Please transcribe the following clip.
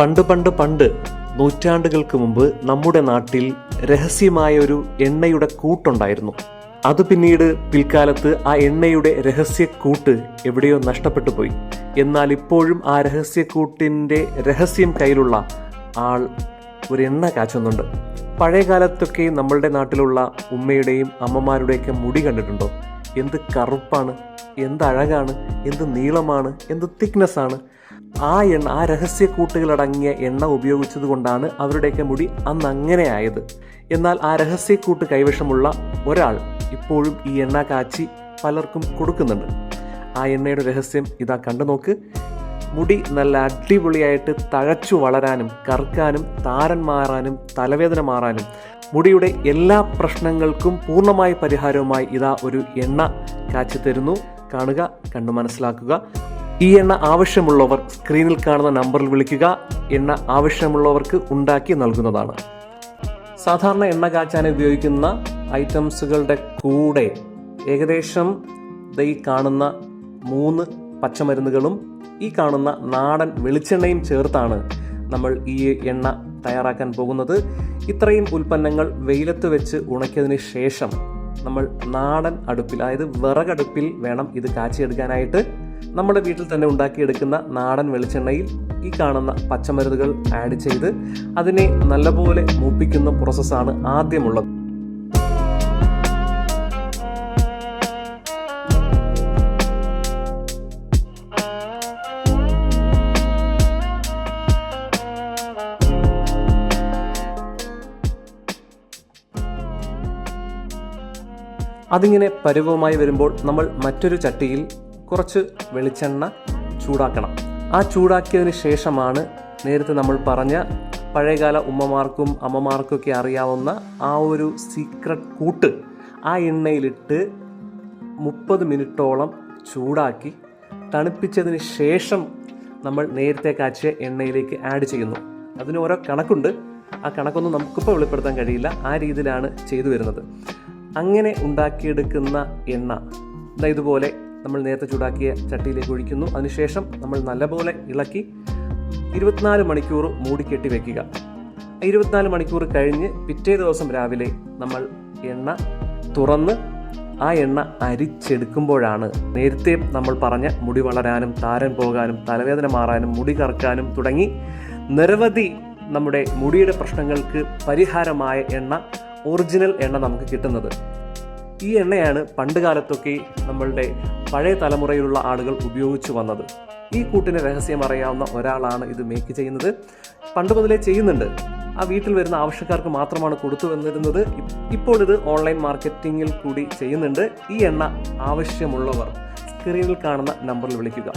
പണ്ട് പണ്ട് പണ്ട് നൂറ്റാണ്ടുകൾക്ക് മുമ്പ് നമ്മുടെ നാട്ടിൽ രഹസ്യമായ ഒരു എണ്ണയുടെ കൂട്ടുണ്ടായിരുന്നു. അത് പിന്നീട് പിൽക്കാലത്ത് ആ എണ്ണയുടെ രഹസ്യക്കൂട്ട് എവിടെയോ നഷ്ടപ്പെട്ടു പോയി. എന്നാൽ ഇപ്പോഴും ആ രഹസ്യക്കൂട്ടിന്റെ രഹസ്യം കയ്യിലുള്ള ആൾ ഒരു എണ്ണ കാച്ചുന്നുണ്ട്. പഴയ കാലത്തൊക്കെ നമ്മളുടെ നാട്ടിലുള്ള ഉമ്മയുടെയും അമ്മമാരുടെയൊക്കെ മുടി കണ്ടിട്ടുണ്ടോ? എന്ത് കറുപ്പാണ് എന്ത് അഴകാണ് എന്ത് നീളമാണ് എന്ത് തിക്നെസ് ആണ് ആ എണ്ണ ആ രഹസ്യ കൂട്ടുകളടങ്ങിയ എണ്ണ ഉപയോഗിച്ചത് കൊണ്ടാണ് അവരുടെയൊക്കെ മുടി അന്ന് അങ്ങനെ ആയത് എന്നാൽ ആ രഹസ്യക്കൂട്ട് കൈവശമുള്ള ഒരാൾ ഇപ്പോഴും ഈ എണ്ണ കാച്ചി പലർക്കും കൊടുക്കുന്നുണ്ട്. ആ എണ്ണയുടെ രഹസ്യം ഇതാ കണ്ടു നോക്ക്. മുടി നല്ല അടിപൊളിയായിട്ട് തഴച്ചു വളരാനും കറുക്കാനും താരൻ മാറാനും തലവേദന മാറാനും മുടിയുടെ എല്ലാ പ്രശ്നങ്ങൾക്കും പൂർണമായ പരിഹാരവുമായി ഇതാ ഒരു എണ്ണ കാച്ചി തരുന്നു കാണുക കണ്ടു മനസ്സിലാക്കുക. ഈ എണ്ണ ആവശ്യമുള്ളവർ സ്ക്രീനിൽ കാണുന്ന നമ്പറിൽ വിളിക്കുക. എണ്ണ ആവശ്യമുള്ളവർക്ക് ഉണ്ടാക്കി നൽകുന്നതാണ്. സാധാരണ എണ്ണ കാച്ചാൻ ഉപയോഗിക്കുന്ന ഐറ്റംസുകളുടെ കൂടെ ഏകദേശം ഈ കാണുന്ന മൂന്ന് പച്ചമരുന്നുകളും ഈ കാണുന്ന നാടൻ വെളിച്ചെണ്ണയും ചേർത്താണ് നമ്മൾ ഈ എണ്ണ തയ്യാറാക്കാൻ പോകുന്നത്. ഇത്രയും ഉൽപ്പന്നങ്ങൾ വെയിലത്ത് വെച്ച് ഉണക്കിയതിന് ശേഷം നമ്മൾ നാടൻ അടുപ്പിൽ അതായത് വിറകടുപ്പിൽ വേണം ഇത് കാച്ചിയെടുക്കാനായിട്ട്. നമ്മുടെ വീട്ടിൽ തന്നെ ഉണ്ടാക്കിയെടുക്കുന്ന നാടൻ വെളിച്ചെണ്ണയിൽ ഈ കാണുന്ന പച്ചമരുന്നുകൾ ആഡ് ചെയ്ത് അതിനെ നല്ലപോലെ മൂപ്പിക്കുന്ന പ്രോസസ്സാണ് ആദ്യമുള്ളത്. അതിങ്ങനെ പരുവമായി വരുമ്പോൾ നമ്മൾ മറ്റൊരു ചട്ടിയിൽ കുറച്ച് വെളിച്ചെണ്ണ ചൂടാക്കണം. ആ ചൂടാക്കിയതിന് ശേഷമാണ് നേരത്തെ നമ്മൾ പറഞ്ഞ പഴയകാല ഉമ്മമാർക്കും അമ്മമാർക്കൊക്കെ അറിയാവുന്ന ആ ഒരു സീക്രട്ട് കൂട്ട് ആ എണ്ണയിലിട്ട് മുപ്പത് മിനിറ്റോളം ചൂടാക്കി തണുപ്പിച്ചതിന് ശേഷം നമ്മൾ നേരത്തെ കാച്ചിയ എണ്ണയിലേക്ക് ആഡ് ചെയ്യുന്നു. അതിന് ഓരോ കണക്കുണ്ട്. ആ കണക്കൊന്നും നമുക്കിപ്പോൾ വെളിപ്പെടുത്താൻ കഴിയില്ല. ആ രീതിയിലാണ് ചെയ്തു വരുന്നത്. അങ്ങനെ ഉണ്ടാക്കിയെടുക്കുന്ന എണ്ണ ഇതുപോലെ നമ്മൾ നേരത്തെ ചൂടാക്കിയ ചട്ടിയിലേക്ക് ഒഴിക്കുന്നു. അതിനുശേഷം നമ്മൾ നല്ലപോലെ ഇളക്കി ഇരുപത്തിനാല് മണിക്കൂർ മൂടിക്കെട്ടി വെക്കുക. ഇരുപത്തിനാല് മണിക്കൂർ കഴിഞ്ഞ് പിറ്റേ ദിവസം രാവിലെ നമ്മൾ എണ്ണ തുറന്ന് ആ എണ്ണ അരിച്ചെടുക്കുമ്പോഴാണ് നേരത്തെ നമ്മൾ പറഞ്ഞ മുടി വളരാനും താരൻ പോകാനും തലവേദന മാറാനും മുടി കറക്കാനും തുടങ്ങി നിരവധി നമ്മുടെ മുടിയുടെ പ്രശ്നങ്ങൾക്ക് പരിഹാരമായ എണ്ണ ഒറിജിനൽ എണ്ണ നമുക്ക് കിട്ടുന്നത്. ഈ എണ്ണയാണ് പണ്ട് കാലത്തൊക്കെ നമ്മളുടെ പഴയ തലമുറയിലുള്ള ആളുകൾ ഉപയോഗിച്ചു വന്നത്. ഈ കൂട്ടിന് രഹസ്യം അറിയാവുന്ന ഒരാളാണ് ഇത് മേക്ക് ചെയ്യുന്നത്. പണ്ട് മുതലേ ചെയ്യുന്നുണ്ട്. ആ വീട്ടിൽ വരുന്ന ആവശ്യക്കാർക്ക് മാത്രമാണ് കൊടുത്തു വന്നിരുന്നത്. ഇപ്പോൾ ഇത് ഓൺലൈൻ മാർക്കറ്റിങ്ങിൽ കൂടി ചെയ്യുന്നുണ്ട്. ഈ എണ്ണ ആവശ്യമുള്ളവർ സ്ക്രീനിൽ കാണുന്ന നമ്പറിൽ വിളിക്കുക.